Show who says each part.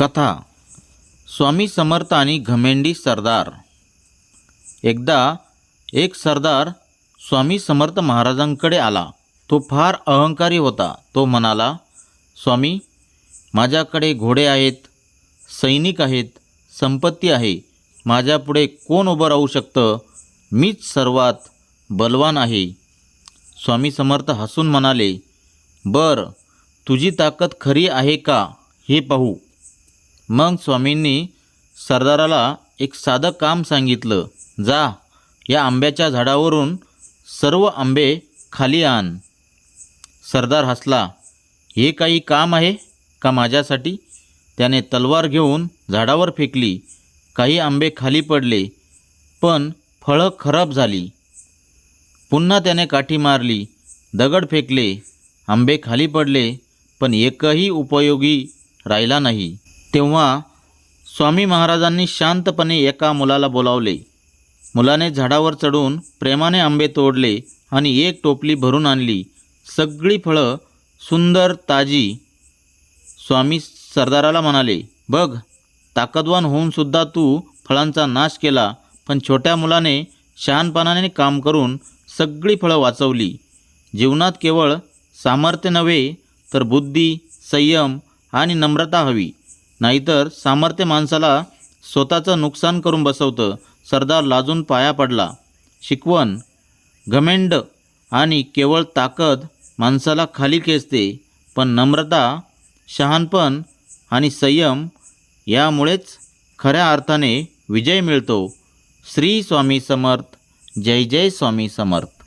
Speaker 1: कथा. स्वामी समर्थ आणि घमेंडी सरदार. एकदा एक सरदार स्वामी समर्थ महाराजांकडे आला. तो फार अहंकारी होता. तो म्हणाला स्वामी माझ्याकडे घोडे आहेत सैनिक आहेत संपत्ती आहे. माझ्यापुढे कोण उभं राहू शकतं? मीच सर्वात बलवान आहे. स्वामी समर्थ हसून म्हणाले बर तुझी ताकद खरी आहे का? हे पाहू. मग स्वामींनी सरदाराला एक साधं काम सांगितलं. जा या आंब्याच्या झाडावरून सर्व आंबे खाली आण. सरदार हसला. हे काही काम आहे का माझ्यासाठी? त्याने तलवार घेऊन झाडावर फेकली. काही आंबे खाली पडले पण फळं खराब झाली. पुन्हा त्याने काठी मारली दगड फेकले आंबे खाली पडले पण एकही उपयोगी राहिला नाही. तेव्हा स्वामी महाराजांनी शांतपणे एका मुलाला बोलावले. मुलाने झाडावर चढून प्रेमाने आंबे तोडले आणि एक टोपली भरून आणली. सगळी फळं सुंदर ताजी स्वामी सरदाराला म्हणाले बघ ताकदवान होऊनसुद्धा तू फळांचा नाश केला पण छोट्या मुलाने शहाणपणाने काम करून सगळी फळं वाचवली. जीवनात केवळ सामर्थ्य नव्हे तर बुद्धी संयम आणि नम्रता हवी. नाहीतर सामर्थ्य माणसाला स्वतःचं नुकसान करून बसवतं. सरदार लाजून पाया पडला. शिकवण घमेंड आणि केवळ ताकद माणसाला खाली खेचते पण नम्रता शहाणपण आणि संयम यामुळेच खऱ्या अर्थाने विजय मिळतो. श्री स्वामी समर्थ. जय जय स्वामी समर्थ.